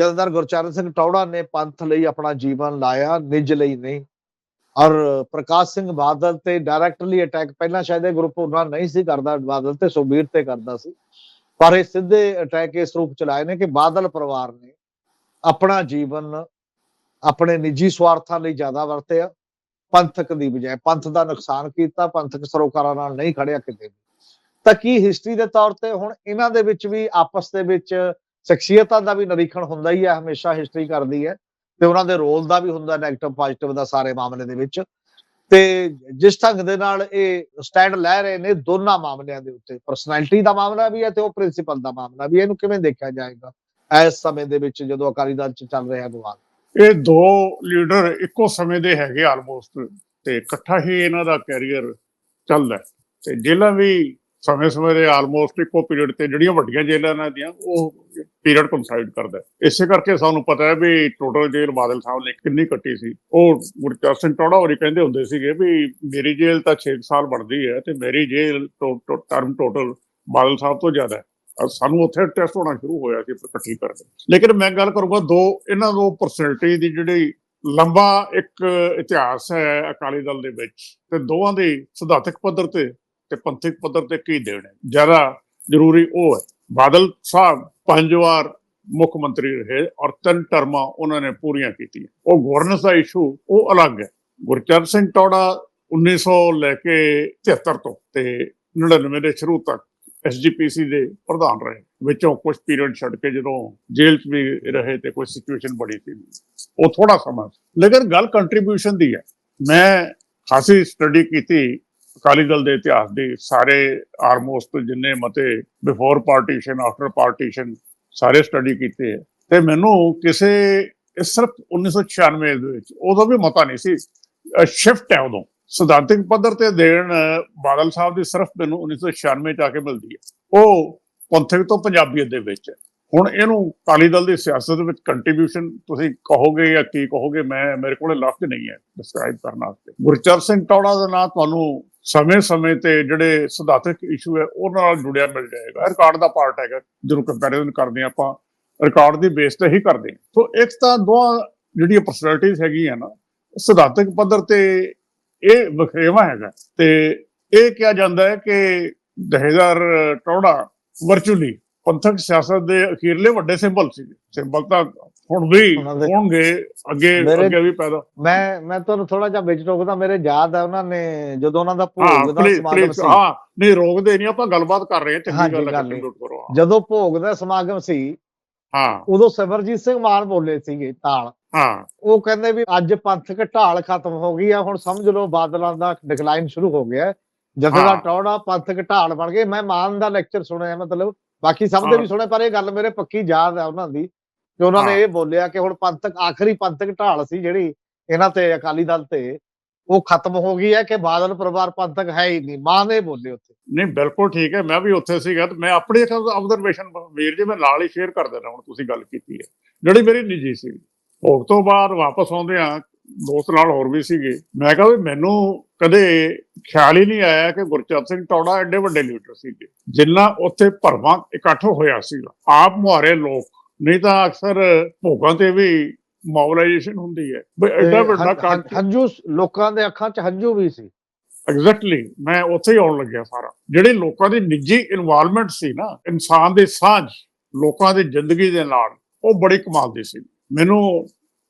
ਜਥੇਦਾਰ ਗੁਰਚਰਨ ਸਿੰਘ ਟੌੜਾ ਨੇ ਪੰਥ ਲਈ ਆਪਣਾ ਜੀਵਨ ਲਾਇਆ, ਨਿੱਜ ਲਈ ਨਹੀਂ। ਔਰ ਪ੍ਰਕਾਸ਼ ਸਿੰਘ ਬਾਦਲ ਤੇ ਡਾਇਰੈਕਟਲੀ ਅਟੈਕ ਪਹਿਲਾਂ ਸ਼ਾਇਦ ਇਹ ਗਰੁੱਪ ਉਹਨਾਂ ਨਹੀਂ ਸੀ ਕਰਦਾ, ਬਾਦਲ ਤੇ ਸੁਖਬੀਰ ਤੇ ਕਰਦਾ ਸੀ। ਪਰ ਇਹ ਸਿੱਧੇ ਅਟੈਕ ਇਸ ਰੂਪ ਚ ਨੇ ਕਿ ਬਾਦਲ ਪਰਿਵਾਰ ਨੇ ਆਪਣਾ ਜੀਵਨ, ਆਪਣੇ ਨਿੱਜੀ ਸਵਾਰਥਾਂ ਲਈ ਜ਼ਿਆਦਾ ਵਰਤਿਆ, ਪੰਥਕ ਦੀ ਬਜਾਏ। ਪੰਥ ਦਾ ਨੁਕਸਾਨ ਕੀਤਾ, ਪੰਥਕ ਸਰੋਕਾਰਾਂ ਨਾਲ ਨਹੀਂ ਖੜਿਆ ਕਿਤੇ ਤਾਂ ਕੀ ਹਿਸਟਰੀ ਦੇ ਤੌਰ ਤੇ ਹੁਣ ਇਹਨਾਂ ਦੇ ਵਿੱਚ ਵੀ ਆਪਸ ਦੇ ਵਿੱਚ ਸ਼ਖਸੀਅਤਾਂ ਦਾ ਵੀ ਨਿਰੀਖਣ ਹੁੰਦਾ ਹੀ ਹੈ, ਹਮੇਸ਼ਾ ਹਿਸਟਰੀ ਕਰਦੀ ਹੈ ਤੇ ਉਹਨਾਂ ਦੇ ਰੋਲ ਦਾ ਵੀ ਹੁੰਦਾ 네ਗੇਟਿਵ ਪੋਜ਼ਿਟਿਵ ਦਾ ਸਾਰੇ ਮਾਮਲੇ ਦੇ ਵਿੱਚ। ਤੇ ਜਿਸ ਢੰਗ ਦੇ ਨਾਲ ਇਹ ਸਟੈਂਡ ਲੈ ਰਹੇ ਨੇ ਦੋਨਾਂ ਮਾਮਲਿਆਂ ਦੇ ਉੱਤੇ ਪਰਸਨੈਲਿਟੀ ਦਾ ਮਾਮਲਾ ਵੀ ਹੈ ਤੇ ਉਹ ਪ੍ਰਿੰਸੀਪਲ ਦਾ ਮਾਮਲਾ ਵੀ ਇਹਨੂੰ ਕਿਵੇਂ ਦੇਖਿਆ ਜਾਏਗਾ ਇਸ ਸਮੇਂ ਦੇ ਵਿੱਚ ਜਦੋਂ ਅਕਾਲੀ ਦਲ ਚ ਚੱਲ ਰਿਹਾ ਵਿਵਾਦ ਇਹ ਦੋ ਲੀਡਰ ਇੱਕੋ ਸਮੇਂ ਦੇ ਹੈਗੇ ਆਲਮੋਸਟ ਤੇ ਇਕੱਠਾ ਹੀ ਇਹਨਾਂ ਦਾ ਕੈਰੀਅਰ ਚੱਲਦਾ ਤੇ ਜੇਲਾਂ ਵੀ ਸਮੇਂ-ਸਮੇਂ ਦੇ ਆਲਮੋਸਟ ਇੱਕੋ ਪੀਰੀਅਡ ਤੇ ਜਿਹੜੀਆਂ ਵੱਡੀਆਂ ਜੇਲਾਂ ਇਹਨਾਂ ਦੀਆਂ, ਉਹ ਪੀਰੀਅਡ ਕੋਨਸਾਈਡ ਕਰਦਾ ਇਸੇ ਕਰਕੇ ਸਾਨੂੰ ਪਤਾ ਹੈ ਵੀ ਟੋਟਲ ਜੇਲ੍ਹ ਬਾਦਲ ਸਾਹਿਬ ਨੇ ਕਿੰਨੀ ਕੱਟੀ ਸੀ। ਉਹ ਗੁਰਚਰਨ ਸਿੰਘ ਟੌੜਾ ਹੋਰੀ ਕਹਿੰਦੇ ਹੁੰਦੇ ਸੀਗੇ ਵੀ ਮੇਰੀ ਜੇਲ੍ਹ ਤਾਂ 6 ਸਾਲ ਬਣਦੀ ਹੈ ਤੇ ਮੇਰੀ ਜੇਲ੍ਹ ਟਰਮ ਟੋਟਲ ਬਾਦਲ ਸਾਹਿਬ ਤੋਂ ਜ਼ਿਆਦਾ ਹੈ। ਸਾਨੂੰ ਉੱਥੇ ਟੈਸਟ ਹੋਣਾ ਸ਼ੁਰੂ ਹੋਇਆ ਸੀ ਇਕੱਠੀ ਕਰਕੇ। ਲੇਕਿਨ ਮੈਂ ਗੱਲ ਕਰੂੰਗਾ ਦੋ, ਇਹਨਾਂ ਦੋ ਪਰਸਨੈਲਿਟੀ ਦੀ ਜਿਹੜੀ ਲੰਬਾ ਇੱਕ ਇਤਿਹਾਸ ਹੈ ਅਕਾਲੀ ਦਲ ਦੇ ਵਿੱਚ ਤੇ ਦੋਵਾਂ ਦੇ ਸਿਧਾਂਤਕ ਪੱਧਰ ਤੇ ਤੇ ਪੰਥਕ ਪੱਧਰ ਤੇ ਕੀ ਦੇਣ ਹੈ। ਜ਼ਿਆਦਾ ਜ਼ਰੂਰੀ ਉਹ ਹੈ। ਬਾਦਲ ਸਾਹਿਬ ਪੰਜ ਵਾਰ ਮੁੱਖ ਮੰਤਰੀ ਰਹੇ ਔਰ ਤਿੰਨ ਟਰਮਾਂ ਉਹਨਾਂ ਨੇ ਪੂਰੀਆਂ ਕੀਤੀਆਂ। ਉਹ ਗਵਰਨੈਂਸ ਦਾ ਇਸ਼ੂ ਉਹ ਅਲੱਗ ਹੈ। ਗੁਰਚਰਨ ਸਿੰਘ ਟੌੜਾ 1900 ਲੈ ਕੇ 73 ਤੋਂ ਤੇ 99 ਦੇ ਸ਼ੁਰੂ ਤੱਕ ਐਸਜੀਪੀਸੀ ਦੇ ਪ੍ਰਧਾਨ ਰਹੇ। ਵਿੱਚੋਂ ਕੁਝ ਪੀਰੀਅਡ ਛੱਡ ਕੇ ਜਦੋਂ ਜੇਲ੍ਹ 'ਚ ਵੀ ਰਹੇ ਤੇ ਕੋਈ ਸਿਚੁਏਸ਼ਨ ਬੜੀ ਸੀ ਉਹ ਥੋੜਾ ਸਮਾਂ ਸੀ। ਲੇਕਿਨ ਗੱਲ ਕੰਟਰੀਬਿਊਸ਼ਨ ਦੀ ਹੈ। ਮੈਂ ਖਾਸੀ ਸਟੱਡੀ ਕੀਤੀ ਅਕਾਲੀ ਦਲ ਦੇ ਇਤਿਹਾਸ ਦੀ ਸਾਰੇ ਆਲਮੋਸਟ ਜਿੰਨੇ ਮਤੇ ਬਿਫੋਰ ਪਾਰਟੀਸ਼ਨ ਆਫਟਰ ਪਾਰਟੀਸ਼ਨ ਸਾਰੇ ਸਟੱਡੀ ਕੀਤੇ ਹੈ। ਤੇ ਮੈਨੂੰ ਕਿਸੇ ਸਿਰਫ 1996 ਦੇ ਵਿੱਚ ਉਦੋਂ ਵੀ ਮਤਾ ਨਹੀਂ ਸੀ। ਸ਼ਿਫਟ ਹੈ ਉਦੋਂ। ਸਿਧਾਂਤਿਕ ਪੱਧਰ ਤੇ ਦੇਣ, ਬਾਦਲ ਸਾਹਿਬ ਦੀ ਸਿਰਫ ਮੈਨੂੰ 1996 ਚ ਆ ਕੇ ਮਿਲਦੀ ਹੈ। ਉਹ ਪੰਥਕ ਤੋਂ ਪੰਜਾਬੀਅਤ ਦੇ ਵਿੱਚ ਹੈ। ਹੁਣ ਇਹਨੂੰ ਅਕਾਲੀ ਦਲ ਦੀ ਸਿਆਸਤ ਵਿੱਚ ਕੰਟਰੀਬਿਊਸ਼ਨ ਤੁਸੀਂ ਕਹੋਗੇ ਜਾਂ ਕੀ ਕਹੋਗੇ, ਮੈਂ ਮੇਰੇ ਕੋਲੇ ਲਫ਼ਜ਼ ਨਹੀਂ ਹੈ ਡਿਸਕ੍ਰਾਈਬ ਕਰਨ ਵਾਸਤੇ। ਗੁਰਚਰਨ ਸਿੰਘ ਟੌੜਾ ਦਾ ਨਾਂ ਤੁਹਾਨੂੰ ਸਮੇਂ-ਸਮੇਂ ਤੇ ਜਿਹੜੇ ਸਿਧਾਂਤਕ ਇਸ਼ੂ ਹੈ ਉਹਨਾਂ ਨਾਲ ਜੁੜਿਆ ਮਿਲ ਜਾਏਗਾ। ਰਿਕਾਰਡ ਦਾ ਪਾਰਟ ਹੈਗਾ, ਜਦੋਂ ਕੰਪੈਰੀਜ਼ਨ ਕਰਦੇ ਹਾਂ ਆਪਾਂ ਰਿਕਾਰਡ ਦੀ ਬੇਸ ਤੇ ਹੀ ਕਰਦੇ ਸੋ ਇੱਕ ਤਾਂ ਦੋਹਾਂ ਜਿਹੜੀਆਂ ਪਰਸਨੈਲਿਟੀਜ਼ ਹੈਗੀਆਂ ਨਾ ਸਿਧਾਂਤਕ ਪੱਧਰ ਤੇ ਇਹ ਵਖਰੇਵਾ ਹੈਗਾ। ਤੇ ਇਹ ਕਿਹਾ ਜਾਂਦਾ ਹੈ ਕਿ ਦਹੇਦਾਰ ਟੌੜਾ ਵਰਚੁਅਲੀ ਪੰਥਕ ਸਿਆਸਤ ਦੇ ਅਖੀਰਲੇ ਵੱਡੇ ਸਿੰਬਲ ਸੀ ਸਿੰਬਲ ਤਾਂ ਹੁਣ ਵੀ ਦੇ- ਹੋਣਗੇ ਅੱਗੇ ਅੱਗੇ ਵੀ ਪੈਦਾ। ਮੈਂ ਮੈਂ ਤੁਹਾਨੂੰ ਥੋੜਾ ਜਿਹਾ ਵਿੱਚ ਰੋਕਦਾ ਮੇਰੇ ਯਾਦ ਹੈ ਉਹਨਾਂ ਨੇ ਜਦੋਂ ਉਹਨਾਂ ਦਾ ਭੋਗ ਦਾ ਸਮਾਗਮ ਸੀ। ਹਾਂ ਨਹੀਂ ਰੋਕਦੇ ਨਹੀਂ ਆਪਾਂ ਗੱਲਬਾਤ ਕਰ ਰਹੇ ਹਾਂ ਚੰਗੀ ਗੱਲ ਹੈ ਕਰੋ। ਜਦੋਂ ਭੋਗ ਦਾ ਸਮਾਗਮ ਸੀ ਹਾਂ। ਉਦੋਂ ਸਿਮਰਜੀਤ ਸਿੰਘ ਮਾਨ ਬੋਲੇ ਸੀਗੇ ਤਾਲ। ਹਾਂ। ਉਹ ਕਹਿੰਦੇ ਵੀ ਅੱਜ ਪੰਥਕ ਢਾਲ ਖਤਮ ਹੋ ਗਈ ਆ ਹੁਣ ਸਮਝ ਲਓ ਬਾਦਲਾਂ ਦਾ ਡਿਕਲਾਈਨ ਸ਼ੁਰੂ ਹੋ ਗਿਆ ਜਥੇਦਾਰ ਹਾਂ। ਟੌੜਾ ਪੰਥਕ ਢਾਲ ਬਣ ਗਏ ਮੈਂ ਮਾਨ ਦਾ ਲੈਕਚਰ ਸੁਣਿਆ ਮਤਲਬ ਬਾਕੀ ਸਭ ਦੇ। ਵੀ ਸੁਣੇ ਪਰ ਇਹ ਗੱਲ ਮੇਰੇ ਪੱਕੀ ਯਾਦ ਹੈ ਉਹਨਾਂ ਦੀ। ਕਿ ਉਹਨਾਂ ਨੇ। ਇਹ ਬੋਲਿਆ ਕਿ ਹੁਣ ਪੰਥਕ ਆਖਰੀ ਪੰਥਕ ਢਾਲ ਸੀ ਜਿਹੜੀ ਇਹਨਾਂ ਤੇ ਅਕਾਲੀ ਦਲ ਤੇ ਉਹ ਖਤਮ ਹੋ ਗਈ ਹੈ ਕਿ ਬਾਦਲ ਪਰਿਵਾਰ ਪੰਥਕ ਹੈ ਹੀ ਨਹੀਂ। ਮਾਨ ਨੇ ਬੋਲੇ ਉੱਥੇ। ਨਹੀਂ ਬਿਲਕੁਲ ਠੀਕ ਹੈ। ਮੈਂ ਵੀ ਉੱਥੇ ਸੀਗਾ ਤੇ ਮੈਂ ਆਪਣੀ ਇੱਕ ਆਬਜ਼ਰਵੇਸ਼ਨ ਵੀਰ ਜੀ ਮੈਂ ਨਾਲ ਹੀ ਸ਼ੇਅਰ ਕਰ ਦੇਣਾ ਹੁਣ ਤੁਸੀਂ ਗੱਲ ਕੀਤੀ ਹੈ। ਜਿਹੜੀ ਮੇਰੀ ਨਿੱਜੀ ਸੀ। ਭੋਗ ਤੋਂ ਬਾਅਦ ਵਾਪਸ ਆਉਂਦੇ ਆ ਦੋਸਤ ਨਾਲ ਹੋਰ ਵੀ ਸੀਗੇ। ਮੈਂ ਕਿਹਾ ਵੀ ਮੈਨੂੰ ਕਦੇ ਖਿਆਲ ਹੀ ਨਹੀਂ ਆਇਆ ਕਿ ਗੁਰਚਰਨ ਸਿੰਘ ਟੌੜਾ ਐਡੇ ਵੱਡੇ ਲੀਡਰ ਸੀਗੇ। ਜਿੰਨਾ ਉੱਥੇ ਭਰਵਾਂ ਇਕੱਠ ਹੋਇਆ ਸੀਗਾ। ਆਪ ਮੁਹਾਰੇ ਲੋਕ ਨਹੀਂ ਤਾਂ ਅਕਸਰ ਭੋਗਾਂ ਤੇ ਵੀ ਮੋਬਿਲਾਈਜੇਸ਼ਨ ਹੁੰਦੀ ਹੈ। ਵੀ ਐਡਾ ਵੱਡਾ ਇਕੱਠ ਹੰਝੂ ਲੋਕਾਂ ਦੇ ਅੱਖਾਂ 'ਚ ਹੰਝੂ ਵੀ ਸੀ। ਐਗਜ਼ੈਕਟਲੀ ਮੈਂ ਉੱਥੇ ਹੀ ਆਉਣ ਲੱਗਿਆ ਸਾਰਾ। ਜਿਹੜੇ ਲੋਕਾਂ ਦੀ ਨਿੱਜੀ ਇਨਵੋਲਵਮੈਂਟ ਸੀ ਨਾ ਇਨਸਾਨ ਦੀ ਸਾਂਝ ਲੋਕਾਂ ਦੀ ਜ਼ਿੰਦਗੀ ਦੇ ਨਾਲ ਉਹ ਬੜੀ ਕਮਾਲ ਦੀ ਸੀ। ਮੈਨੂੰ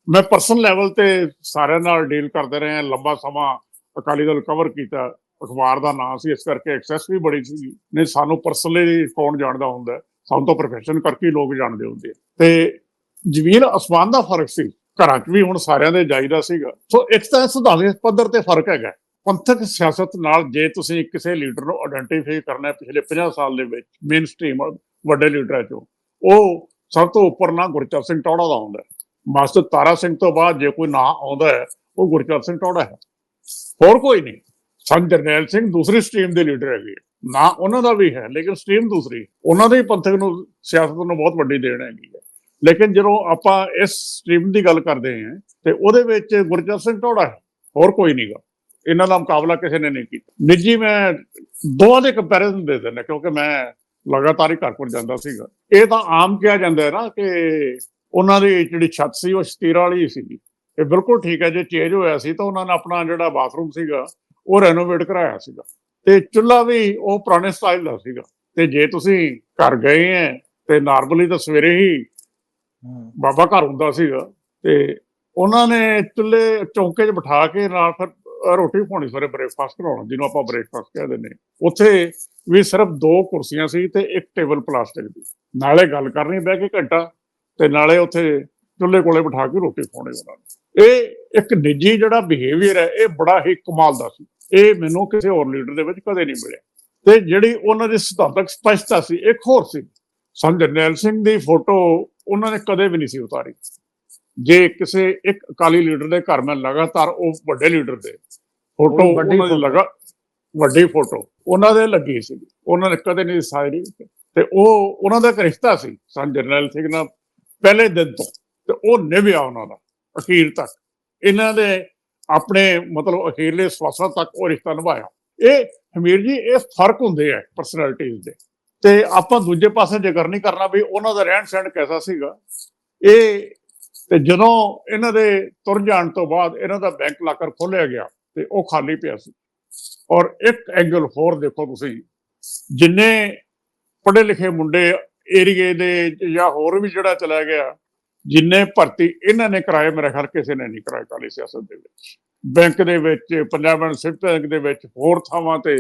ਮੈਂ ਪਰਸਨਲ ਲੈਵਲ ਤੇ ਸਾਰਿਆਂ ਨਾਲ ਡੀਲ ਕਰਦੇ ਰਹੇ ਹਾਂ ਲੰਬਾ ਸਮਾਂ ਅਕਾਲੀ ਦਲ ਕਵਰ ਕੀਤਾ। ਅਖਬਾਰ ਦਾ ਨਾਮ ਸੀ ਇਸ ਕਰਕੇ ਐਕਸੈਸ ਵੀ ਬੜੀ ਸੀ। ਨਹੀਂ ਸਾਨੂੰ ਪਰਸਨਲੀ ਕੌਣ ਜਾਣਦਾ ਹੁੰਦਾ? ਸਾਨੂੰ ਤਾਂ ਪ੍ਰੋਫੈਸ਼ਨ ਕਰਕੇ ਲੋਕ ਜਾਣਦੇ ਹੁੰਦੇ ਆ। ਤੇ ਜ਼ਮੀਨ ਅਸਮਾਨ ਦਾ ਫ਼ਰਕ ਸੀ। ਘਰਾਂ 'ਚ ਵੀ ਹੁਣ ਸਾਰਿਆਂ ਦੇ ਜਾਈਦਾ ਸੀਗਾ। ਸੋ ਇੱਕ ਤਾਂ ਸਿਧਾਂਤਕ ਪੱਧਰ ਤੇ ਫ਼ਰਕ ਹੈਗਾ ਪੰਥਕ ਸਿਆਸਤ ਨਾਲ ਜੇ ਤੁਸੀਂ ਕਿਸੇ ਲੀਡਰ ਨੂੰ ਆਇਡੈਂਟੀਫਾਈ ਕਰਨਾ ਹੈ ਪਿਛਲੇ 50 ਸਾਲ ਦੇ ਵਿੱਚ ਮੇਨ ਸਟ੍ਰੀਮ ਵੱਡੇ ਲੀਡਰਾਂ ਚੋਂ, ਉਹ ਸਭ ਤੋਂ ਉੱਪਰ ਨਾ ਗੁਰਚਰਨ ਸਿੰਘ ਟੌੜਾ ਦਾ ਆਉਂਦਾ ਮਾਸਟਰ ਤਾਰਾ ਸਿੰਘ ਤੋਂ ਬਾਅਦ ਜੇ ਕੋਈ ਨਾਂ ਆਉਂਦਾ ਹੈ, ਉਹ ਗੁਰਚਰਨ ਸਿੰਘ ਟੌੜਾ ਹੈ। ਹੋਰ ਕੋਈ ਨਹੀਂ। ਸੰਤ ਜਰਨੈਲ ਸਿੰਘ ਦੂਸਰੀ ਸਟ੍ਰੀਮ ਦੇ ਲੀਡਰ ਹੈਗੇ ਆ। ਨਾ ਉਹਨਾਂ ਦਾ ਵੀ ਹੈ, ਲੇਕਿਨ ਸਟ੍ਰੀਮ ਦੂਸਰੀ, ਉਹਨਾਂ ਦੇ ਹੀ ਪੰਥਕ ਨੂੰ, ਸਿਆਸਤ ਨੂੰ ਬਹੁਤ ਵੱਡੀ ਦੇਣ ਹੈਗੀ ਹੈ। ਲੇਕਿਨ ਜਦੋਂ ਆਪਾਂ ਇਸ ਸਟ੍ਰੀਮ ਦੀ ਗੱਲ ਕਰਦੇ ਹਾਂ, ਤੇ ਉਹਦੇ ਵਿੱਚ ਗੁਰਚਰਨ ਸਿੰਘ ਟੌੜਾ ਹੋਰ ਕੋਈ ਨਹੀਂਗਾ ਇਹਨਾਂ ਦਾ ਮੁਕਾਬਲਾ ਕਿਸੇ ਨੇ ਨਹੀਂ ਕੀਤਾ। ਨਿੱਜੀ ਮੈਂ ਦੋਵਾਂ ਦੇ ਕੰਪੈਰੀਜ਼ਨ ਦੇ ਦਿੰਦਾ, ਕਿਉਂਕਿ ਮੈਂ ਲਗਾਤਾਰ ਹੀ ਘਰ ਕੋਲ ਜਾਂਦਾ ਸੀਗਾ। ਇਹ ਤਾਂ ਆਮ ਕਿਹਾ ਜਾਂਦਾ ਹੈ ਨਾ ਕਿ ਉਹਨਾਂ ਦੀ ਜਿਹੜੀ ਛੱਤ ਸੀ, ਉਹ ਸਤੀਰਾ ਵਾਲੀ ਸੀ ਇਹ ਬਿਲਕੁਲ ਠੀਕ ਹੈ, ਜੇ ਚੇਂਜ ਹੋਇਆ ਸੀ ਤਾਂ ਉਹਨਾਂ ਨੇ ਆਪਣਾ ਜਿਹੜਾ ਬਾਥਰੂਮ ਸੀਗਾ, ਉਹ ਰੈਨੋਵੇਟ ਕਰਾਇਆ ਸੀਗਾ। ਤੇ ਚੁੱਲ੍ਹਾ ਵੀ ਉਹ ਪੁਰਾਣੇ ਸਟਾਈਲ ਦਾ ਸੀਗਾ। ਤੇ ਜੇ ਤੁਸੀਂ ਘਰ ਗਏ ਹੈ ਤੇ ਨਾਰਮਲੀ ਤਾਂ ਸਵੇਰੇ ਹੀ ਬਾਬਾ ਘਰ ਹੁੰਦਾ ਸੀਗਾ ਤੇ ਉਹਨਾਂ ਨੇ ਚੁੱਲ੍ਹੇ ਚੌਂਕੇ 'ਚ ਬਿਠਾ ਕੇ ਨਾਲ ਫਿਰ ਰੋਟੀ ਪਾਉਣੀ ਸਵੇਰੇ ਬ੍ਰੇਕਫਾਸਟ ਕਰਾਉਣਾ ਜਿਹਨੂੰ ਆਪਾਂ ਬ੍ਰੇਕਫਾਸਟ ਕਹਿ ਦਿੰਦੇ ਹਾਂ। ਉੱਥੇ ਵੀ ਸਿਰਫ ਦੋ ਕੁਰਸੀਆਂ ਸੀ ਤੇ ਇੱਕ ਟੇਬਲ ਪਲਾਸਟਿਕ ਦੀ। ਨਾਲੇ ਗੱਲ ਕਰਨੀ ਬਹਿ ਕੇ ਘੰਟਾ ਤੇ ਨਾਲੇ ਉੱਥੇ ਚੁੱਲ੍ਹੇ ਕੋਲੇ ਬਿਠਾ ਕੇ ਰੋਟੀ ਖਾਣੀ ਉਹਨਾਂ ਨੇ। ਇਹ ਇੱਕ ਨਿੱਜੀ ਜਿਹੜਾ ਬਿਹੇਵੀਅਰ ਹੈ ਇਹ ਬੜਾ ਹੀ ਕਮਾਲ ਦਾ ਸੀ। ਇਹ ਮੈਨੂੰ ਕਿਸੇ ਹੋਰ ਲੀਡਰ ਦੇ ਵਿੱਚ ਕਦੇ ਨਹੀਂ ਮਿਲਿਆ। ਤੇ ਜਿਹੜੀ ਉਹਨਾਂ ਦੀ ਸਿਧਾਂਤਕ ਸਪਸ਼ਟਤਾ ਸੀ ਇੱਕ ਹੋਰ ਸੀ। ਸੰਤ ਜਰਨੈਲ ਸਿੰਘ ਦੀ ਫੋਟੋ ਉਹਨਾਂ ਨੇ ਕਦੇ ਵੀ ਨਹੀਂ ਸੀ ਉਤਾਰੀ। ਜੇ ਕਿਸੇ ਇੱਕ ਅਕਾਲੀ ਲੀਡਰ ਦੇ ਘਰ ਮੈਂ ਲਗਾਤਾਰ ਉਹ ਵੱਡੇ ਲੀਡਰ ਦੇ ਫੋਟੋ ਉਹਨਾਂ ਦੀ। ਲਗਾ ਵੱਡੀ ਫੋਟੋ ਉਹਨਾਂ ਦੇ ਲੱਗੀ ਸੀ। ਉਹਨਾਂ ਨੇ ਕਦੇ ਨਹੀਂ ਸਾਇਰੀ ਤੇ ਉਹ ਉਹਨਾਂ ਦਾ ਇੱਕ ਰਿਸ਼ਤਾ ਸੀ ਸੰਤ ਜਰਨੈਲ ਸਿੰਘ ਨਾਲ ਪਹਿਲੇ ਦਿਨ ਤੋਂ। ਤੇ ਉਹ ਨਿਭਿਆ ਉਹਨਾਂ ਦਾ ਅਖੀਰ ਤੱਕ। ਇਹਨਾਂ ਦੇ ਆਪਣੇ ਮਤਲਬ ਅਖੀਰਲੇ ਸਵਾਸਾਂ ਤੱਕ ਉਹ ਰਿਸ਼ਤਾ ਨਿਭਾਇਆ। ਇਹ ਹਮੀਰ ਜੀ, ਇਹ ਫ਼ਰਕ ਹੁੰਦੇ ਆ ਪਰਸਨੈਲਿਟੀਜ਼ ਦੇ। ਤੇ ਆਪਾਂ ਦੂਜੇ ਪਾਸੇ ਜ਼ਿਕਰ ਨਹੀਂ ਕਰਨਾ ਵੀ ਉਹਨਾਂ ਦਾ ਰਹਿਣ ਸਹਿਣ ਕਿਹਦਾ ਸੀਗਾ। ਇਹ ਤੇ ਜਦੋਂ ਇਹਨਾਂ ਦੇ ਤੁਰ ਜਾਣ ਤੋਂ ਬਾਅਦ ਇਹਨਾਂ ਦਾ ਬੈਂਕ ਲਾਕਰ ਖੋਲਿਆ ਗਿਆ ਤੇ ਉਹ ਖਾਲੀ ਪਿਆ ਸੀ। ਔਰ ਇੱਕ ਐਂਗਲ ਹੋਰ ਦੇਖੋ ਤੁਸੀਂ। ਜਿੰਨੇ ਪੜ੍ਹੇ ਲਿਖੇ ਮੁੰਡੇ ਏਰੀਏ ਦੇ ਜਾਂ ਹੋਰ ਵੀ ਜਿਹੜਾ ਚਲਾ ਗਿਆ ਜਿੰਨੇ ਭਰਤੀ ਇਹਨਾਂ ਨੇ ਕਰਾਏ, ਮੇਰੇ ਖਿਆਲ ਕਿਸੇ ਨੇ ਨਹੀਂ ਕਰਾਏ ਕਾਲੀ ਸਿਆਸਤ ਦੇ ਵਿੱਚ। ਬੈਂਕ ਦੇ ਵਿੱਚ, ਪੰਜਾਬ ਐਂਡ ਸਿਫਟ ਬੈਂਕ ਦੇ ਵਿੱਚ, ਹੋਰ ਥਾਵਾਂ ਤੇ।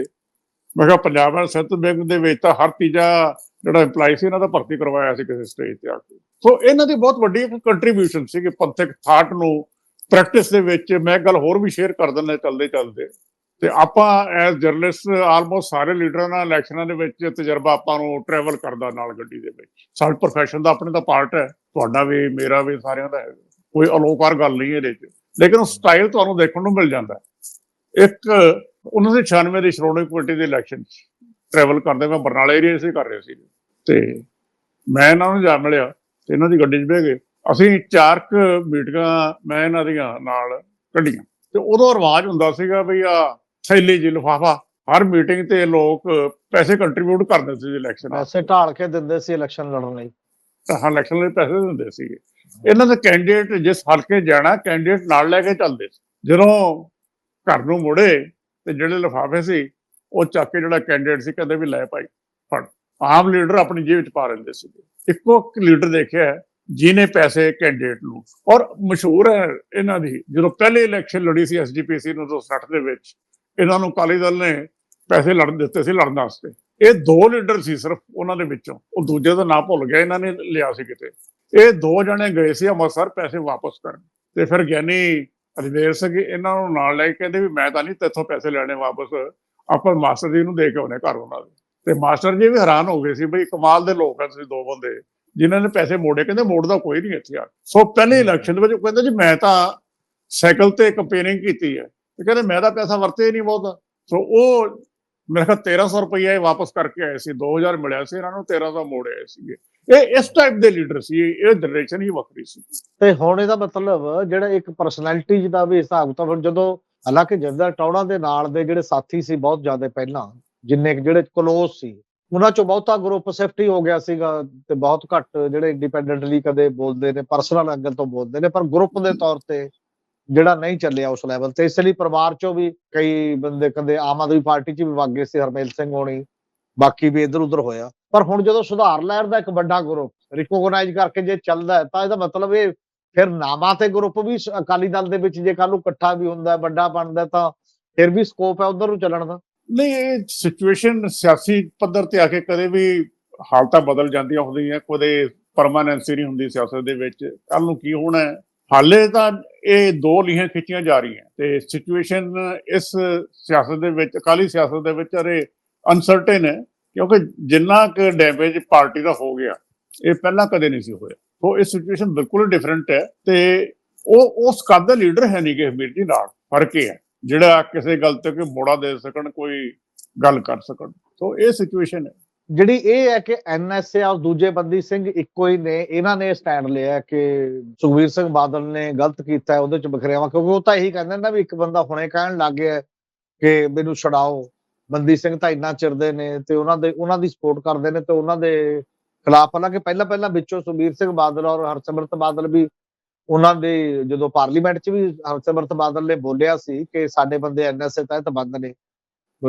ਮੈਂ ਕਿਹਾ ਪੰਜਾਬ ਐਂਡ ਸਿਫਟ ਬੈਂਕ ਦੇ ਵਿੱਚ ਤਾਂ ਹਰ ਤੀਜਾ ਜਿਹੜਾ EMPLOYE ਸੀ, ਇਹਨਾਂ ਦਾ ਭਰਤੀ ਕਰਵਾਇਆ ਸੀ ਕਿਸੇ ਸਟੇਜ ਤੇ ਆ ਕੇ। ਸੋ ਇਹਨਾਂ ਦੀ ਬਹੁਤ ਵੱਡੀ ਇੱਕ ਕੰਟਰੀਬਿਊਸ਼ਨ ਸੀ ਕਿ ਪੰਥਕ ਥਾਟ ਨੂੰ ਪ੍ਰੈਕਟਿਸ ਦੇ ਵਿੱਚ ਮੈਂ ਗੱਲ ਹੋਰ ਵੀ ਸ਼ੇਅਰ ਕਰ ਦਿੰਦਾ ਚੱਲਦੇ ਚੱਲਦੇ। ਤੇ ਆਪਾਂ ਐਜ਼ ਜਰਨਲਿਸਟ ਆਲਮੋਸਟ ਸਾਰੇ ਲੀਡਰਾਂ ਨਾਲ ਇਲੈਕਸ਼ਨਾਂ ਦੇ ਵਿੱਚ ਤਜਰਬਾ ਆਪਾਂ ਨੂੰ ਟਰੈਵਲ ਕਰਦਾ ਨਾਲ ਗੱਡੀ ਦੇ ਵਿੱਚ। ਸਾਡੇ ਪ੍ਰੋਫੈਸ਼ਨ ਦਾ ਆਪਣੇ ਦਾ ਪਾਰਟ ਹੈ। ਤੁਹਾਡਾ ਵੀ ਮੇਰਾ ਵੀ ਸਾਰਿਆਂ ਦਾ ਕੋਈ ਅਲੋਕਾਰ ਗੱਲ ਨਹੀਂ ਇਹਦੇ 'ਚ। ਲੇਕਿਨ ਸਟਾਈਲ ਤੁਹਾਨੂੰ ਦੇਖਣ ਨੂੰ ਮਿਲ ਜਾਂਦਾ। ਇੱਕ 1996 ਦੀ ਸ਼੍ਰੋਮਣੀ ਕਮੇਟੀ ਦੇ ਇਲੈਕਸ਼ਨ 'ਚ ਟਰੈਵਲ ਕਰਦੇ ਮੈਂ ਬਰਨਾਲਾ ਏਰੀਆ ਸੀ ਕਰ ਰਿਹਾ ਸੀ। ਤੇ ਮੈਂ ਇਹਨਾਂ ਨੂੰ ਜਾ ਮਿਲਿਆ ਤੇ ਇਹਨਾਂ ਦੀ ਗੱਡੀ 'ਚ ਬਹਿ ਗਏ। ਅਸੀਂ ਚਾਰ ਕੁ ਮੀਟਿੰਗਾਂ ਮੈਂ ਇਹਨਾਂ ਦੀਆਂ ਨਾਲ ਕੱਢੀਆਂ। ਤੇ ਉਦੋਂ ਰਿਵਾਜ ਹੁੰਦਾ ਸੀਗਾ ਵੀ ਆ ਥੈਲੀ ਜੀ ਲਿਫਾਫਾ ਹਰ ਮੀਟਿੰਗ ਤੇ ਲੋਕ ਪੈਸੇ ਕੰਟਰੀਬਿਊਟ ਕਰਦੇ ਸੀ ਇਲੈਕਸ਼ਨ ਪੈਸੇ ਢਾਲ ਕੇ ਦਿੰਦੇ ਸੀ ਇਲੈਕਸ਼ਨ ਲੜਨ ਲਈ। ਹਾਂ ਇਲੈਕਸ਼ਨ ਲਈ ਪੈਸੇ ਦਿੰਦੇ ਸੀਗੇ। ਇਹਨਾਂ ਦੇ ਕੈਂਡੀਡੇਟ ਜਿਸ ਹਲਕੇ ਜਾਣਾ ਕੈਂਡੀਡੇਟ ਨਾਲ ਲੈ ਕੇ ਚੱਲਦੇ ਸੀ। ਜਦੋਂ ਘਰ ਨੂੰ ਮੁੜੇ ਤੇ ਜਿਹੜੇ ਲਿਫਾਫੇ ਸੀ ਉਹ ਚੱਕ ਕੇ ਜਿਹੜਾ ਕੈਂਡੀਡੇਟ ਸੀ ਕਹਿੰਦੇ ਵੀ ਲੈ ਭਾਈ ਫੜ। ਆਮ ਲੀਡਰ ਆਪਣੀ ਜੇਬ ਵਿੱਚ ਪਾ ਲੈਂਦੇ ਸੀ। ਇੱਕੋ ਇੱਕ ਲੀਡਰ ਦੇਖਿਆ ਹੈ, ਜਿਹਨੇ ਪੈਸੇ ਕੈਂਡੀਡੇਟ ਨੂੰ। ਔਰ ਮਸ਼ਹੂਰ ਹੈ ਇਹਨਾਂ ਦੀ ਜਦੋਂ ਪਹਿਲੇ ਇਲੈਕਸ਼ਨ ਲੜੀ ਸੀ ਐਸਜੀਪੀਸੀ ਨੂੰ 1960 ਦੇ ਵਿੱਚ ਇਹਨਾਂ ਨੂੰ ਅਕਾਲੀ ਦਲ ਨੇ ਪੈਸੇ ਲੜਨ ਦਿੱਤੇ ਸੀ ਲੜਨ ਵਾਸਤੇ। ਇਹ ਦੋ ਲੀਡਰ ਸੀ ਸਿਰਫ ਉਹਨਾਂ ਦੇ ਵਿੱਚੋਂ। ਉਹ ਦੂਜੇ ਦਾ ਨਾਂ ਭੁੱਲ ਗਿਆ ਇਹਨਾਂ ਨੇ ਲਿਆ ਸੀ ਕਿਤੇ। ਇਹ ਦੋ ਜਣੇ ਗਏ ਸੀ ਅੰਮ੍ਰਿਤਸਰ ਪੈਸੇ ਵਾਪਸ ਕਰਨ। ਤੇ ਫਿਰ ਗਿਆਨੀ ਅਜਮੇਰ ਸਿੰਘ ਇਹਨਾਂ ਨੂੰ ਨਾਲ ਲੈ ਕੇ ਕਹਿੰਦੇ ਵੀ ਮੈਂ ਤਾਂ ਨਹੀਂ ਤੇਥੋਂ ਪੈਸੇ ਲੈਣੇ ਵਾਪਸ। ਆਪਾਂ ਮਾਸਟਰ ਜੀ ਨੂੰ ਦੇ ਕੇ ਆਉਣੇ ਘਰ ਉਹਨਾਂ ਦੇ। ਤੇ ਮਾਸਟਰ ਜੀ ਵੀ ਹੈਰਾਨ ਹੋ ਗਏ ਸੀ ਬਈ ਕਮਾਲ ਦੇ ਲੋਕ ਆ ਤੁਸੀਂ ਦੋ ਬੰਦੇ। ਜਿਨ੍ਹਾਂ ਨੇ ਪੈਸੇ ਮੋੜੇ ਕਹਿੰਦੇ ਮੋੜਦਾ ਕੋਈ ਨਹੀਂ ਇੱਥੇ ਆ ਸੋ ਪਹਿਲੇ ਇਲੈਕਸ਼ਨ ਦੇ ਵਿੱਚ ਉਹ ਕਹਿੰਦੇ ਜੀ ਮੈਂ ਤਾਂ ਸਾਈਕਲ ਤੇ ਕੰਪੇਨਿੰਗ ਕੀਤੀ ਹੈ। ਤੇ ਕਹਿੰਦੇ ਮੈਂ ਤਾਂ ਪੈਸਾ ਵਰਤੇ ਹੀ ਨਹੀਂ ਬਹੁਤਾ। ਸੋ ਉਹ ਮੇਰੇ ਖਿਆਲ 1300 ਰੁਪਈਆ ਇਹ ਵਾਪਸ ਕਰਕੇ ਆਏ ਸੀ 2000 ਮਿਲਿਆ ਸੀ, ਇਹਨਾਂ ਨੂੰ 1300 ਮੋੜੇ ਆਏ ਸੀਗੇ। ਇਹ ਇਸ ਟਾਈਪ ਦੇ ਲੀਡਰ ਸੀ, ਇਹ ਜਨਰੇਸ਼ਨ ਹੀ ਵੱਖਰੀ ਸੀ। ਤੇ ਹੁਣ ਇਹਦਾ ਮਤਲਬ ਜਿਹੜਾ ਇੱਕ ਪਰਸਨੈਲਿਟੀ ਦਾ ਵੀ ਹਿਸਾਬ ਤਾਂ ਹੁਣ ਜਦੋਂ ਹਾਲਾਂਕਿ ਜਿੰਦਾ ਟੌੜਾ ਦੇ ਨਾਲ ਦੇ ਜਿਹੜੇ ਸਾਥੀ ਸੀ ਬਹੁਤ ਜ਼ਿਆਦਾ ਪਹਿਲਾਂ, ਜਿੰਨੇ ਜਿਹੜੇ ਕਲੋਜ਼ ਸੀ, ਉਹਨਾਂ ਚੋਂ ਬਹੁਤਾ ਗਰੁੱਪ ਸਿਫਟ ਹੀ ਹੋ ਗਿਆ ਸੀਗਾ ਤੇ ਬਹੁਤ ਘੱਟ ਜਿਹੜੇ ਇੰਡੀਪੈਂਡੈਂਟਲੀ ਕਦੇ ਬੋਲਦੇ ਨੇ ਪਰਸਨਲ ਐਂਗਲ ਤੋਂ ਬੋਲਦੇ ਨੇ, ਪਰ ਗਰੁੱਪ ਦੇ ਤੌਰ ਤੇ ਜਿਹੜਾ ਨਹੀਂ ਚੱਲਿਆ ਉਸ ਲੈਵਲ ਤੇ, ਇਸ ਲਈ ਪਰਿਵਾਰ ਚੋਂ ਵੀ ਕਈ ਬੰਦੇ ਕਦੇ ਆਮ ਆਦਮੀ ਪਾਰਟੀ 'ਚ ਵੀ ਵਗ ਸੀ, ਹਰਮੇਲ ਸਿੰਘ ਹੋਣੀ, ਬਾਕੀ ਵੀ ਇਧਰ ਉਧਰ ਹੋਇਆ। ਪਰ ਹੁਣ ਜਦੋਂ ਸੁਧਾਰ ਲਹਿਰ ਦਾ ਇੱਕ ਵੱਡਾ ਗਰੁੱਪ ਰਿਕੋਗਨਾਈਜ਼ ਕਰਕੇ ਜੇ ਚੱਲਦਾ ਤਾਂ ਇਹਦਾ ਮਤਲਬ ਇਹ ਫਿਰ ਨਾਮਾਂ ਤੇ ਗਰੁੱਪ ਵੀ ਅਕਾਲੀ ਦਲ ਦੇ ਵਿੱਚ ਜੇ ਕੱਲ ਨੂੰ ਇਕੱਠਾ ਵੀ ਹੁੰਦਾ, ਵੱਡਾ ਬਣਦਾ, ਤਾਂ ਫਿਰ ਵੀ ਸਕੋਪ ਹੈ ਉਧਰ ਨੂੰ ਚੱਲਣ ਦਾ। ਨਹੀਂ, ਇਹ ਸਿਚੁਏਸ਼ਨ ਸਿਆਸੀ ਪੱਧਰ ਤੇ ਆ ਕੇ ਕਦੇ ਵੀ ਹਾਲਤਾਂ ਬਦਲ ਜਾਂਦੀਆਂ ਹੁੰਦੀਆਂ, ਕਦੇ ਪਰਮਾਨੈਂਸੀ ਨਹੀਂ ਹੁੰਦੀ ਸਿਆਸਤ ਦੇ ਵਿੱਚ। ਕੱਲ ਨੂੰ ਕੀ ਹੋਣਾ ਹਾਲੇ ਤਾਂ ਇਹ ਦੋ ਲੀਹਾਂ ਖਿੱਚੀਆਂ ਜਾ ਰਹੀਆਂ। ਤੇ ਸਿਚੁਏਸ਼ਨ ਇਸ ਸਿਆਸਤ ਦੇ ਵਿੱਚ, ਅਕਾਲੀ ਸਿਆਸਤ ਦੇ ਵਿੱਚ ਅਰੇ ਅਨਸਰਟਨ ਹੈ, ਕਿਉਂਕਿ ਜਿੰਨਾ ਕੁ ਡੈਮੇਜ ਪਾਰਟੀ ਦਾ ਹੋ ਗਿਆ, ਇਹ ਪਹਿਲਾਂ ਕਦੇ ਨਹੀਂ ਸੀ ਹੋਇਆ। ਸੋ ਇਹ ਸਿਚੁਏਸ਼ਨ ਬਿਲਕੁਲ ਡਿਫਰੈਂਟ ਹੈ ਤੇ ਉਹ, ਉਸ ਕੱਦ ਦਾ ਲੀਡਰ ਹੈ ਨਹੀਂ ਕਿ ਹਮੀਰ ਜੀ ਨਾਲ ਫ਼ਰਕ ਇਹ ਹੈ, ਜਿਹੜਾ ਕਿਸੇ ਗੱਲ ਤੇ ਕੋਈ ਮੋੜਾ ਦੇ ਸਕਣ, ਕੋਈ ਗੱਲ ਕਰ ਸਕਣ। ਸੋ ਇਹ ਸਿਚੁਏਸ਼ਨ ਹੈ। ਜਿਹੜੀ ਇਹ ਹੈ ਕਿ ਐਨਐਸਏ ਔਰ ਦੂਜੇ ਬੰਦੀ ਸਿੰਘ ਇੱਕੋ ਹੀ ਨੇ, ਇਹਨਾਂ ਨੇ ਸਟੈਂਡ ਲਿਆ ਕਿ ਸੁਖਵੀਰ ਸਿੰਘ ਬਾਦਲ ਨੇ ਗਲਤ ਕੀਤਾ ਉਹਦੇ ਚ ਬਖਰਿਆਵਾ ਕਿਉਂਕਿ ਉਹ ਤਾਂ ਇਹੀ ਕਹਿੰਦੇ ਨਾ ਵੀ ਇੱਕ ਬੰਦਾ ਹੁਣੇ ਕਹਿਣ ਲੱਗ ਗਿਆ ਕਿ ਮੈਨੂੰ ਛਡਾਓ। ਬੰਦੀ ਸਿੰਘ ਤਾਂ ਇੰਨਾ ਚਿਰਦੇ ਨੇ ਤੇ ਉਹਨਾਂ ਦੇ, ਉਹਨਾਂ ਦੀ ਸਪੋਰਟ ਕਰਦੇ ਨੇ ਤੇ ਉਹਨਾਂ ਦੇ ਖਿਲਾਫ, ਹਾਲਾਂਕਿ ਪਹਿਲਾਂ ਪਹਿਲਾਂ ਵਿੱਚੋਂ ਸੁਖਬੀਰ ਸਿੰਘ ਬਾਦਲ ਔਰ ਹਰਸਿਮਰਤ ਬਾਦਲ ਵੀ ਉਹਨਾਂ ਦੇ, ਜਦੋਂ ਪਾਰਲੀਮੈਂਟ 'ਚ ਵੀ ਹਰਸਿਮਰਤ ਬਾਦਲ ਨੇ ਬੋਲਿਆ ਸੀ ਕਿ ਸਾਡੇ ਬੰਦੇ ਐਨਐਸਏ ਤਹਿਤ ਬੰਦ ਨੇ,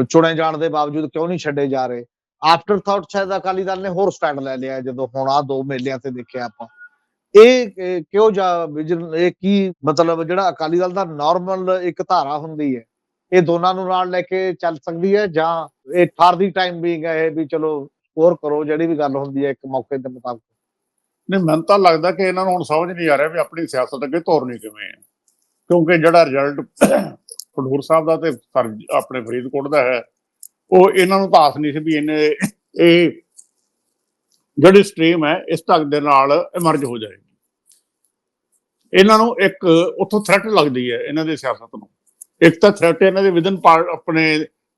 ਚੁਣੇ ਜਾਣ ਦੇ ਬਾਵਜੂਦ ਕਿਉਂ ਨਹੀਂ ਛੱਡੇ ਜਾ ਰਹੇ? ਆਫਟਰ ਥਾਟ ਸ਼ਾਇਦ ਅਕਾਲੀ ਦਲ ਨੇ ਹੋਰ ਸਟੈਂਡ ਲੈ ਲਿਆ ਜਦੋਂ ਹੁਣ ਆ ਦੋ ਮੇਲਿਆਂ ਤੇ ਦੇਖਿਆ ਆਪਾਂ। ਇਹ ਕਿਉਂ ਜਾ ਇਹ ਕੀ ਮਤਲਬ ਜਿਹੜਾ ਅਕਾਲੀ ਦਲ ਦਾ ਨਾਰਮਲ ਇੱਕ ਧਾਰਾ ਹੁੰਦੀ ਹੈ, ਇਹ ਦੋਨਾਂ ਨੂੰ ਨਾਲ ਲੈ ਕੇ ਚੱਲ ਸਕਦੀ ਹੈ ਜਾਂ ਇਹ ਫਾਰ ਦੀ ਟਾਈਮ ਬੀਇੰਗ ਹੈ ਵੀ ਚਲੋ ਸਕੋਰ ਕਰੋ, ਜਿਹੜੀ ਵੀ ਗੱਲ ਹੁੰਦੀ ਹੈ ਇੱਕ ਮੌਕੇ ਦੇ ਮੁਤਾਬਕ। ਨਹੀਂ, ਮੈਨੂੰ ਤਾਂ ਲੱਗਦਾ ਕਿ ਇਹਨਾਂ ਨੂੰ ਹੁਣ ਸਮਝ ਨਹੀਂ ਆ ਰਿਹਾ ਵੀ ਆਪਣੀ ਸਿਆਸਤ ਅੱਗੇ ਤੋਰਨੀ ਕਿਵੇਂ ਹੈ। ਕਿਉਂਕਿ ਜਿਹੜਾ ਰਿਜ਼ਲਟ ਖਡੂਰ ਸਾਹਿਬ ਦਾ ਤੇ ਆਪਣੇ ਫਰੀਦਕੋਟ ਦਾ ਹੈ ਉਹ ਇਹਨਾਂ ਨੂੰ ਤਾਂ ਆਸ ਨਹੀਂ ਸੀ ਵੀ ਇਹਨੇ ਇਹ ਜਿਹੜੀ ਸਟ੍ਰੀਮ ਹੈ, ਇਸ ਢੰਗ ਦੇ ਨਾਲ ਐਮਰਜ ਹੋ ਜਾਏਗੀ। ਇਹਨਾਂ ਨੂੰ ਇੱਕ ਉੱਥੋਂ ਥ੍ਰੈਟ ਲੱਗਦੀ ਹੈ ਇਹਨਾਂ ਦੀ ਸਿਆਸਤ ਨੂੰ। ਇੱਕ ਤਾਂ ਥ੍ਰੈਟ ਇਹਨਾਂ ਦੇ ਵਿਦਨ ਆਪਣੇ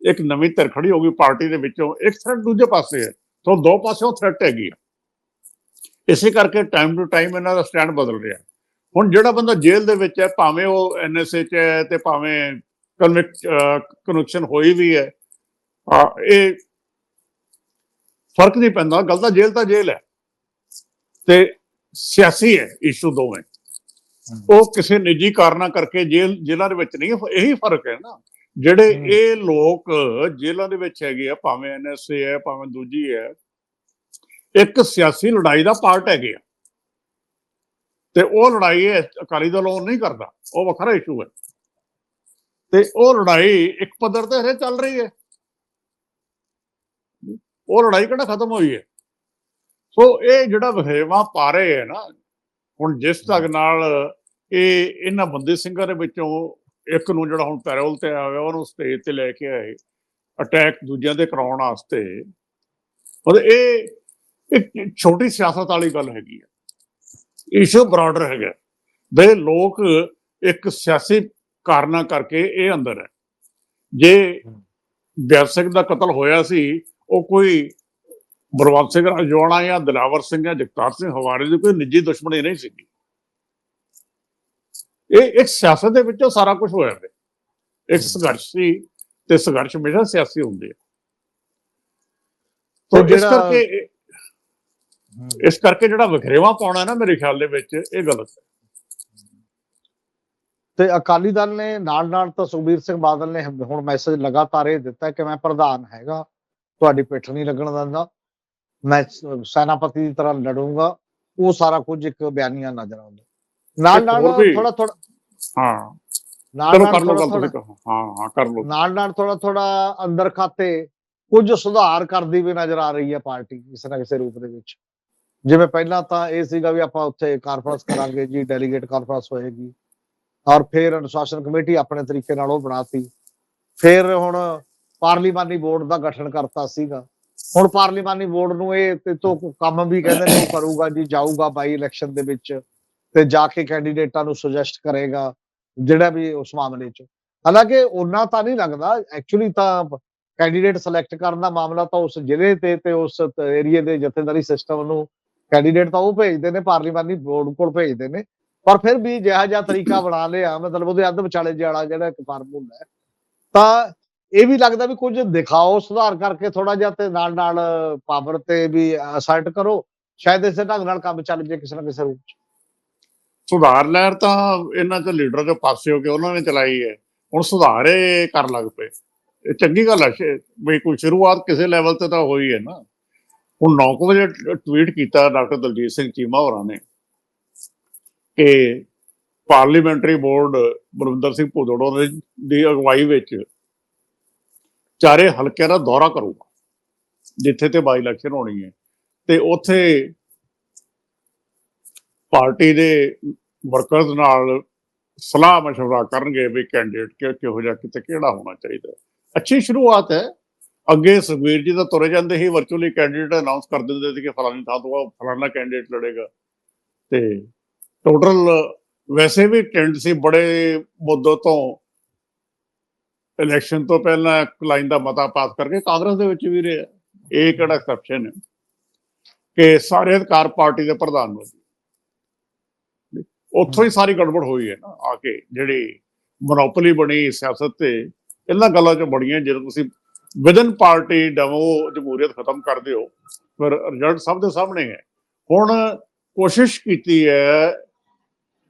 ਇੱਕ ਨਵੀਂ ਧਿਰ ਖੜੀ ਹੋ ਗਈ ਪਾਰਟੀ ਦੇ ਵਿੱਚੋਂ। ਇੱਕ ਥ੍ਰੈਟ ਦੂਜੇ ਪਾਸੇ ਹੈ। ਤੋਂ ਦੋ ਪਾਸਿਓਂ ਥ੍ਰੈਟ ਹੈਗੀ ਆ। ਇਸੇ ਕਰਕੇ ਟਾਈਮ ਟੂ ਟਾਈਮ ਇਹਨਾਂ ਦਾ ਸਟੈਂਡ ਬਦਲ ਰਿਹਾ। ਹੁਣ ਜਿਹੜਾ ਬੰਦਾ ਜੇਲ੍ਹ ਦੇ ਵਿੱਚ ਹੈ, ਭਾਵੇਂ ਉਹ ਐਨਐਸਏ ਚ ਹੈ ਤੇ ਭਾਵੇਂ ਕਨੈਕਸ਼ਨ ਹੋਈ ਵੀ ਹੈ ਆ, ਇਹ ਫ਼ਰਕ ਨਹੀਂ ਪੈਂਦਾ ਗੱਲ ਤਾਂ ਜੇਲ੍ਹ ਤਾਂ ਜੇਲ੍ਹ ਹੈ। ਤੇ ਸਿਆਸੀ ਹੈ ਇਸ਼ੂ ਦੋਵੇਂ। ਉਹ ਕਿਸੇ ਨਿੱਜੀ ਕਾਰਨਾਂ ਕਰਕੇ ਜੇਲ੍ਹ ਜੇਲ੍ਹਾਂ ਦੇ ਵਿੱਚ ਨਹੀਂ ਇਹੀ ਫ਼ਰਕ ਹੈ ਨਾ। ਜਿਹੜੇ। ਇਹ ਲੋਕ ਜੇਲ੍ਹਾਂ ਦੇ ਵਿੱਚ ਹੈਗੇ ਆ ਭਾਵੇਂ ਐਨਐਸਏ ਹੈ ਭਾਵੇਂ ਦੂਜੀ ਹੈ ਇੱਕ ਸਿਆਸੀ ਲੜਾਈ ਦਾ ਪਾਰਟ ਹੈਗੇ ਆ। ਤੇ ਉਹ ਲੜਾਈ ਅਕਾਲੀ ਦਲ ਉਹ ਨਹੀਂ ਕਰਦਾ ਉਹ ਵੱਖਰਾ ਇਸ਼ੂ ਹੈ। ਤੇ ਉਹ ਲੜਾਈ ਇੱਕ ਪੱਧਰ ਤੇ ਹਰੇ ਚੱਲ ਰਹੀ ਹੈ। ਉਹ ਲੜਾਈ ਕਿਹੜਾ ਖਤਮ ਹੋਈ ਹੈ? ਸੋ ਇਹ ਜਿਹੜਾ ਵਹੇਵਾ ਪਾ ਰਹੇ ਹੈ ਨਾ ਹੁਣ ਜਿਸ ਤੱਕ ਨਾਲ ਇਹ ਇਹਨਾਂ ਬੰਦੇ ਸਿੰਘਾਂ ਦੇ ਵਿੱਚੋਂ ਇੱਕ ਨੂੰ ਜਿਹੜਾ ਹੁਣ ਪੈਰੋਲ ਤੇ ਆਇਆ ਉਹਨੂੰ ਸਟੇਜ ਤੇ ਲੈ ਕੇ ਆਏ ਅਟੈਕ ਦੂਜਿਆਂ ਦੇ ਕਰਾਉਣ ਵਾਸਤੇ। ਮਤਲਬ ਇਹ ਇੱਕ ਛੋਟੀ ਸਿਆਸਤ ਵਾਲੀ ਗੱਲ ਹੈਗੀ ਹੈ। ਇਸ਼ੂ ਬਰਾਡਰ ਹੈਗਾ ਦੇ ਲੋਕ ਇੱਕ ਸਿਆਸੀ ਕਾਰਨਾਂ ਕਰਕੇ ਇਹ ਅੰਦਰ ਹੈ। ਜੇ ਸਿੰਘ ਦਾ ਕਤਲ ਹੋਇਆ ਸੀ ਉਹ ਕੋਈ ਬਲਵੰਤ ਸਿੰਘ ਰਜਵਾਣਾ ਜਾਂ ਦਿਲਾਵਰ ਸਿੰਘ ਜਾਂ ਜਗਤਾਰ ਸਿੰਘ ਹਵਾਰੇ ਦੀ ਕੋਈ ਨਿੱਜੀ ਦੁਸ਼ਮਣੀ ਨਹੀਂ ਸੀਗੀ। ਇਹ ਇੱਕ ਸਿਆਸਤ ਦੇ ਵਿੱਚੋਂ ਸਾਰਾ ਕੁਝ ਹੋਇਆ ਹੈ ਇੱਕ ਸੰਘਰਸ਼ ਸੀ ਤੇ ਸੰਘਰਸ਼ ਹਮੇਸ਼ਾ ਸਿਆਸੀ ਹੁੰਦੇ ਆ। ਤੇ ਇਸ ਕਰਕੇ ਇਸ ਕਰਕੇ ਜਿਹੜਾ ਵਖਰੇਵਾ ਪਾਉਣਾ ਨਾ ਮੇਰੇ ਖਿਆਲ ਦੇ ਵਿੱਚ ਇਹ ਗਲਤ ਹੈ। ਤੇ ਅਕਾਲੀ ਦਲ ਨੇ ਨਾਲ ਨਾਲ ਤਾਂ ਸੁਖਬੀਰ ਸਿੰਘ ਬਾਦਲ ਨੇ ਹੁਣ ਮੈਸੇਜ ਲਗਾਤਾਰ ਇਹ ਦਿੱਤਾ ਕਿ ਮੈਂ ਪ੍ਰਧਾਨ ਹੈਗਾ। ਤੁਹਾਡੀ ਪਿੱਠ ਨਹੀਂ ਲੱਗਣ ਦਿੰਦਾ। ਮੈਂ ਸੈਨਾਪਤੀ ਦੀ ਤਰ੍ਹਾਂ ਲੜੂੰਗਾ। ਉਹ ਸਾਰਾ ਕੁਝ ਇੱਕ ਬਿਆਨੀਆਂ ਨਜ਼ਰ ਆਉਂਦਾ। ਨਾਲ ਨਾਲ ਥੋੜਾ ਥੋੜਾ ਹਾਂ। ਨਾਲ ਨਾਲ ਕਰ ਥੋੜਾ ਗੱਲ ਤੁਸੀਂ ਕਹੋ। ਹਾਂ ਹਾਂ ਕਰ ਲਓ। ਨਾਲ ਨਾਲ ਥੋੜਾ ਥੋੜਾ ਅੰਦਰ ਖਾਤੇ ਕੁਝ ਸੁਧਾਰ ਕਰਦੀ ਵੀ ਨਜ਼ਰ ਆ ਰਹੀ ਹੈ ਪਾਰਟੀ ਕਿਸੇ ਨਾ ਕਿਸੇ ਰੂਪ ਦੇ ਵਿੱਚ। ਜਿਵੇਂ ਪਹਿਲਾਂ ਤਾਂ ਇਹ ਸੀਗਾ ਵੀ ਆਪਾਂ ਉੱਥੇ ਕਾਨਫਰੰਸ ਕਰਾਂਗੇ ਜੀ ਡੈਲੀਗੇਟ ਕਾਨਫਰੰਸ ਹੋਏਗੀ। ਔਰ ਫਿਰ ਅਨੁਸ਼ਾਸਨ ਕਮੇਟੀ ਆਪਣੇ ਤਰੀਕੇ ਨਾਲ ਉਹ ਬਣਾਤੀ। ਫਿਰ ਹੁਣ ਪਾਰਲੀਮਾਨੀ ਬੋਰਡ ਦਾ ਗਠਨ ਕਰਤਾ ਸੀਗਾ। ਹੁਣ ਪਾਰਲੀਮਾਨੀ ਬੋਰਡ ਨੂੰ ਇਹ ਤੇ ਤੋਂ ਕੰਮ ਵੀ ਕਹਿੰਦੇ ਨੇ ਉਹ ਕਰੂਗਾ ਜੀ, ਜਾਊਗਾ ਬਾਈ ਇਲੈਕਸ਼ਨ ਦੇ ਵਿੱਚ ਤੇ ਜਾ ਕੇ ਕੈਂਡੀਡੇਟਾਂ ਨੂੰ ਸੁਜੈਸਟ ਕਰੇਗਾ, ਜਿਹੜਾ ਵੀ ਉਸ ਮਾਮਲੇ 'ਚ। ਹਾਲਾਂਕਿ ਉਹਨਾਂ ਤਾਂ ਨਹੀਂ ਲੱਗਦਾ ਐਕਚੁਅਲੀ ਤਾਂ ਕੈਂਡੀਡੇਟ ਸਿਲੈਕਟ ਕਰਨ ਦਾ ਮਾਮਲਾ ਤਾਂ ਉਸ ਜ਼ਿਲ੍ਹੇ ਤੇ ਤੇ ਉਸ ਏਰੀਏ ਦੇ ਜਥੇਦਾਰੀ ਸਿਸਟਮ ਨੂੰ ਕੈਂਡੀਡੇਟ ਤਾਂ ਉਹ ਭੇਜਦੇ ਨੇ, ਪਾਰਲੀਮਾਨੀ ਬੋਰਡ ਕੋਲ ਭੇਜਦੇ ਨੇ। ਪਰ ਫਿਰ ਵੀ ਜਿਹਾ ਜਿਹਾ ਤਰੀਕਾ ਬਣਾ ਲਿਆ, ਮਤਲਬ ਉਹਦੇ ਅੱਧ ਵਿਚਾਲੇ ਜਿਹੜਾ ਜਿਹੜਾ ਇੱਕ ਫਾਰਮੂਲਾ ਹੈ, ਤਾਂ ਇਹ ਵੀ ਲੱਗਦਾ ਵੀ ਕੁਝ ਦਿਖਾਓ, ਸੁਧਾਰ ਕਰਕੇ ਥੋੜਾ ਜਿਹਾ ਤੇ ਨਾਲ ਨਾਲ ਪਾਵਰ ਤੇ ਵੀ ਅਸਰਟ ਕਰੋ। ਸ਼ਾਇਦ ਇਸੇ ਢੰਗ ਨਾਲ ਕੰਮ ਚੱਲ ਜੇ ਕਿਸੇ ਨਾ ਕਿਸੇ ਰੂਪ ਚ। ਸੁਧਾਰ ਲਹਿਰ ਤਾਂ ਇਹਨਾਂ ਚ ਲੀਡਰ ਦੇ ਪਾਸੇ ਹੋ ਕੇ ਉਹਨਾਂ ਨੇ ਚਲਾਈ ਹੈ। ਹੁਣ ਸੁਧਾਰ ਕਰ ਲੱਗ ਪਏ। ਇਹ ਚੰਗੀ ਗੱਲ ਹੈ ਬਈ ਕੋਈ ਸ਼ੁਰੂਆਤ ਕਿਸੇ ਲੈਵਲ ਤੇ ਤਾਂ ਹੋਈ ਹੈ ਨਾ। ਹੁਣ 9 ਵਜੇ ਟਵੀਟ ਕੀਤਾ ਡਾਕਟਰ ਦਲਜੀਤ ਸਿੰਘ ਚੀਮਾ ਹੋਰਾਂ ਨੇ ਕਿ ਪਾਰਲੀਮੈਂਟਰੀ ਬੋਰਡ ਬਲਵਿੰਦਰ ਸਿੰਘ ਭੁੱਦੜੋ ਦੀ- ਦੀ ਅਗਵਾਈ ਵਿੱਚ ਚਾਰੇ ਹਲਕਿਆਂ ਦਾ ਦੌਰਾ ਕਰੂਗਾ ਜਿੱਥੇ ਤੇ ਬਾਈ ਇਲੈਕਸ਼ਨ ਹੋਣੀ ਹੈ ਤੇ ਉੱਥੇ ਪਾਰਟੀ ਦੇ ਵਰਕਰਸ ਨਾਲ ਸਲਾਹ مشورہ ਕਰਨਗੇ ਵੀ ਕੈਂਡੀਡੇਟ ਕਿ ਕਿਹੋ ਜਿਹਾ ਕਿਤੇ ਕਿਹੜਾ ਹੋਣਾ ਚਾਹੀਦਾ ਹੈ। ਅੱਛੀ ਸ਼ੁਰੂਆਤ ਹੈ ਅੱਗੇ ਸੁਖਬੀਰ ਜੀ ਦਾ ਤੁਰੇ ਜਾਂਦੇ ਹੀ ਵਰਚੁਅਲੀ ਕੈਂਡੀਡੇਟ ਅਨਾਉਂਸ ਕਰ ਦਿੰਦੇ ਸੀ ਕਿ ਫਲਾਣੀ ਥਾਂ ਤੋਂ ਫਲਾਣਾ ਕੈਂਡੀਡੇਟ ਲੜੇਗਾ ਤੇ ਟੋਟਲ ਵੈਸੇ ਵੀ ਟ੍ਰੈਂਡ ਸੀ ਬੜੇ ਮੁੱਦੋਂ ਤੋਂ ਇਲੈਕਸ਼ਨ ਤੋਂ ਪਹਿਲਾਂ ਇੱਕ ਲਾਈਨ ਦਾ ਮਤਾ ਪਾਸ ਕਰਕੇ ਕਾਂਗਰਸ ਦੇ ਵਿੱਚ ਵੀ ਰਿਹਾ ਇਹ ਕਿਹੜਾ ਐਕਸੈਪਸ਼ਨ ਹੈ? ਕਿ ਸਾਰੇ ਅਧਿਕਾਰ ਪਾਰਟੀ ਦੇ ਪ੍ਰਧਾਨ ਨੂੰ ਉੱਥੋਂ ਹੀ ਸਾਰੀ ਗੜਬੜ ਹੋਈ ਹੈ ਨਾ ਆ ਕੇ ਜਿਹੜੀ ਮੋਨੋਪੋਲੀ ਬਣੀ ਸਿਆਸਤ ਤੇ ਇਹਨਾਂ ਗੱਲਾਂ ਚੋਂ ਬੜੀਆਂ ਜਦੋਂ ਤੁਸੀਂ ਵਿਦਨ ਪਾਰਟੀ ਡੈਮੋ ਜਮਹੂਰੀਅਤ ਖਤਮ ਕਰ ਦਿਓ ਪਰ ਰਿਜ਼ਲਟ ਸਭ ਦੇ ਸਾਹਮਣੇ ਹੈ। ਹੁਣ ਕੋਸ਼ਿਸ਼ ਕੀਤੀ ਹੈ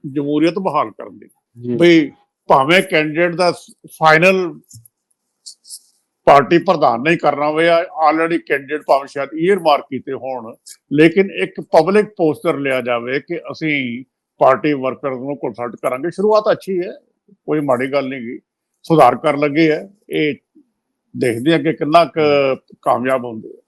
ਜਮਹੂਰੀਅਤ ਬਹਾਲ ਕਰਨ ਦੀ। ਵੀ ਭਾਵੇਂ ਕੈਂਡੀਡੇਟ ਦਾ ਫਾਈਨਲ ਪਾਰਟੀ ਪ੍ਰਧਾਨ ਨਹੀਂ ਕਰਨਾ ਹੋਵੇ ਆਲਰੇਡੀ ਕੈਂਡੀਡੇਟ ਭਾਵੇਂ ਸ਼ਾਇਦ ਈਅਰ ਮਾਰਕ ਕੀਤੇ ਹੋਣ, ਲੇਕਿਨ ਇੱਕ ਪਬਲਿਕ ਪੋਸਟਰ ਲਿਆ ਜਾਵੇ ਕਿ ਅਸੀਂ ਪਾਰਟੀ ਵਰਕਰ ਨੂੰ ਕੰਸਲਟ ਕਰਾਂਗੇ। ਸ਼ੁਰੂਆਤ ਅੱਛੀ ਹੈ, ਕੋਈ ਮਾੜੀ ਗੱਲ ਨਹੀਂ ਗਈ ਸੁਧਾਰ ਕਰਨ ਲੱਗੇ ਹੈ। ਇਹ ਦੇਖਦੇ ਹਾਂ ਕਿ ਕਿੰਨਾ ਕੁ ਕਾਮਯਾਬ ਹੁੰਦੇ ਆ।